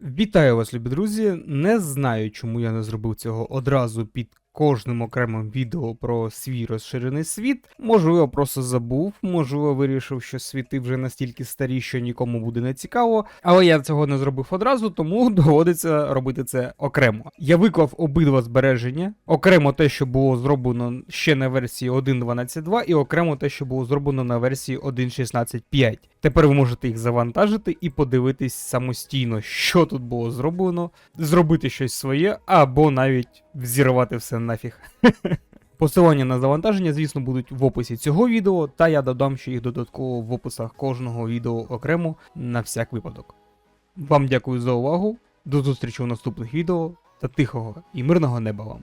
Вітаю вас, любі друзі. Не знаю, чому я не зробив цього одразу під кожним окремим відео про свій розширений світ. Можливо, просто забув, можливо, вирішив, що світи вже настільки старі, що нікому буде не цікаво. Але я цього не зробив одразу, тому доводиться робити це окремо. Я виклав обидва збереження, окремо те, що було зроблено ще на версії 1.12.2, і окремо те, що було зроблено на версії 1.16.5. Тепер ви можете їх завантажити і подивитись самостійно, що тут було зроблено, зробити щось своє, або навіть взірвати все нафіг. Посилання на завантаження, звісно, будуть в описі цього відео, та я додам ще їх додатково в описах кожного відео окремо на всяк випадок. Вам дякую за увагу, до зустрічі у наступних відео та тихого і мирного неба вам.